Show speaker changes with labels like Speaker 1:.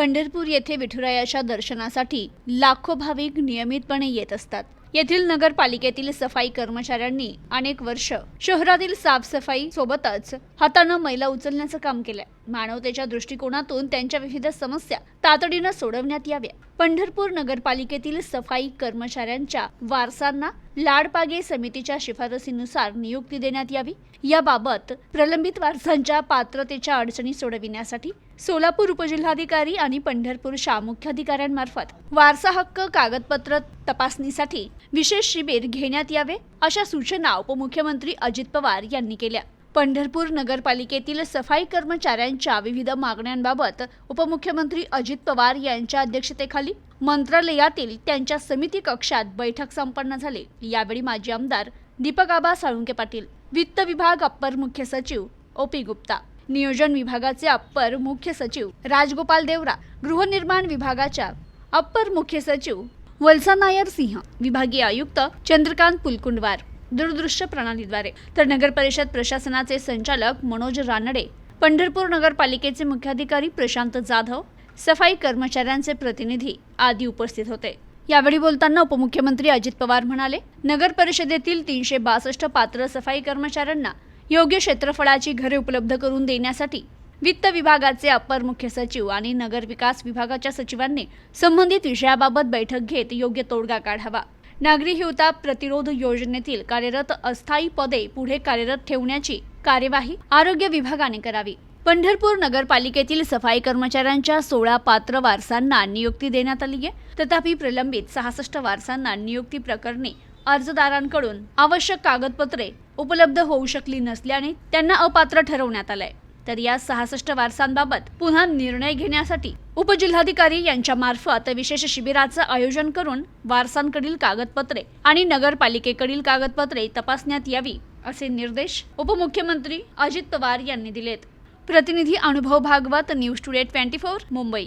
Speaker 1: पंढरपूर येथे विठुरायाच्या दर्शनासाठी लाखो भाविक नियमितपणे येत असतात. येथील नगरपालिकेतील सफाई कर्मचाऱ्यांनी अनेक वर्ष शहरातील साफसफाई सोबतच हातानं मैला उचलण्याचं काम केलंय. मानवतेच्या दृष्टिकोनातून त्यांच्या विविध समस्या तातडीनं सोडवण्यात याव्या. पंढरपूर नगरपालिकेतील सफाई कर्मचाऱ्यांच्या वारसांना लाडपागे समितीच्या शिफारसीनुसार नियुक्ती देण्यात यावी. याबाबत प्रलंबित वारसांच्या पात्रतेच्या अडचणी सोडविण्यासाठी सोलापूर उपजिल्हाधिकारी आणि पंढरपूर शामुख्याधिकाऱ्यांमार्फत वारसा हक्क कागदपत्र तपासणीसाठी विशेष शिबिर घेण्यात यावे अशा सूचना उपमुख्यमंत्री अजित पवार यांनी केल्या. पंढरपूर नगरपालिकेतील सफाई कर्मचाऱ्यांच्या विविध मागण्यांबाबत उपमुख्यमंत्री अजित पवार यांच्या अध्यक्षतेखाली मंत्रालयातील त्यांच्या समिती कक्षात बैठक संपन्न झाली. यावेळी माजी आमदार दीपक आबा साळुंके पाटील वित्त विभाग अप्पर मुख्य सचिव ओ पी गुप्ता नियोजन विभागाचे अप्पर मुख्य सचिव राजगोपाल देवरा गृहनिर्माण विभागाच्या अप्पर मुख्य सचिव वल्सा नायर सिंह विभागीय आयुक्त चंद्रकांत पुलकुंडवार दूरदृश्य प्रणालीद्वारे. तर नगर परिषद प्रशासनाचे संचालक मनोज रानडे पंढरपूर नगरपालिकेचे मुख्याधिकारी प्रशांत जाधव सफाई कर्मचाऱ्यांचे प्रतिनिधी आदी उपस्थित होते. यावेळी बोलताना उपमुख्यमंत्री अजित पवार म्हणाले नगर परिषदेतील तीनशे बासष्ट पात्र सफाई कर्मचाऱ्यांना योग्य क्षेत्रफळाची घरे उपलब्ध करून देण्यासाठी वित्त विभागाचे अपर मुख्य सचिव आणि नगर विकास विभागाच्या सचिवांनी संबंधित विषयाबाबत बैठक घेत योग्य तोडगा काढावा. नागरी हिवताप प्रतिरोध योजनेतील कार्यरत अस्थायी पदे पुढे कार्यरत ठेवण्याची कार्यवाही आरोग्य विभागाने करावी. पंढरपूर नगरपालिकेतील सफाई कर्मचाऱ्यांच्या सोळा पात्र वारसांना नियुक्ती देण्यात आली आहे. तथापि प्रलंबित सहासष्ट वारसांना नियुक्ती प्रकरणी अर्जदारांकडून आवश्यक कागदपत्रे उपलब्ध होऊ शकली नसल्याने त्यांना अपात्र ठरवण्यात आलंय. तर या सहासष्ट वारसांबाबत पुन्हा निर्णय घेण्यासाठी उपजिल्हाधिकारी यांच्या मार्फत विशेष शिबिराचं आयोजन करून वारसांकडील कागदपत्रे आणि नगरपालिकेकडील कागदपत्रे तपासण्यात यावी असे निर्देश उपमुख्यमंत्री अजित पवार यांनी दिलेत. प्रतिनिधी Anubhav Bhagwat news today twenty four Mumbai.